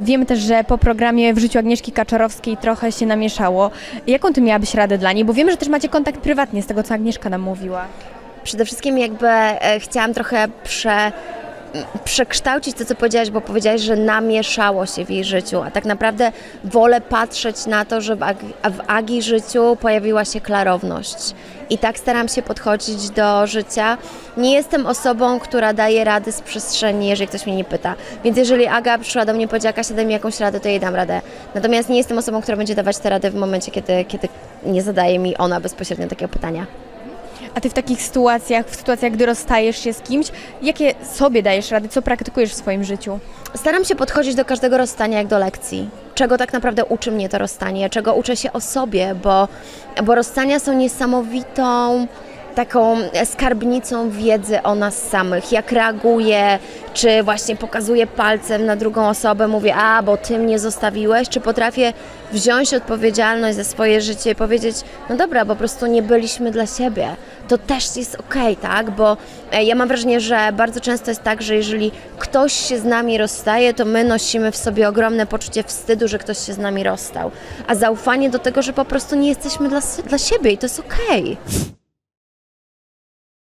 Wiemy też, że po programie w życiu Agnieszki Kaczorowskiej trochę się namieszało. Jaką ty miałabyś radę dla niej? Bo wiemy, że też macie kontakt prywatnie z tego, co Agnieszka nam mówiła. Przede wszystkim jakby e, chciałam trochę prze, przekształcić to, co powiedziałaś, bo powiedziałaś, że namieszało się w jej życiu, a tak naprawdę wolę patrzeć na to, że w, Ag, w Agi życiu pojawiła się klarowność. I tak staram się podchodzić do życia. Nie jestem osobą, która daje rady z przestrzeni, jeżeli ktoś mnie nie pyta. Więc jeżeli Aga przyszła do mnie powiedziała, Kasia, daj mi jakąś radę, to jej dam radę. Natomiast nie jestem osobą, która będzie dawać te rady w momencie, kiedy, kiedy nie zadaje mi ona bezpośrednio takiego pytania. A ty w takich sytuacjach, w sytuacjach, gdy rozstajesz się z kimś, jakie sobie dajesz rady, co praktykujesz w swoim życiu? Staram się podchodzić do każdego rozstania jak do lekcji. Czego tak naprawdę uczy mnie to rozstanie, czego uczę się o sobie, bo, bo rozstania są niesamowitą taką skarbnicą wiedzy o nas samych. Jak reaguję, czy właśnie pokazuję palcem na drugą osobę, mówię, a bo ty mnie zostawiłeś, czy potrafię wziąć odpowiedzialność za swoje życie i powiedzieć, no dobra, po prostu nie byliśmy dla siebie. To też jest okej, tak? Bo e, ja mam wrażenie, że bardzo często jest tak, że jeżeli ktoś się z nami rozstaje, to my nosimy w sobie ogromne poczucie wstydu, że ktoś się z nami rozstał. A zaufanie do tego, że po prostu nie jesteśmy dla, dla siebie i to jest okej.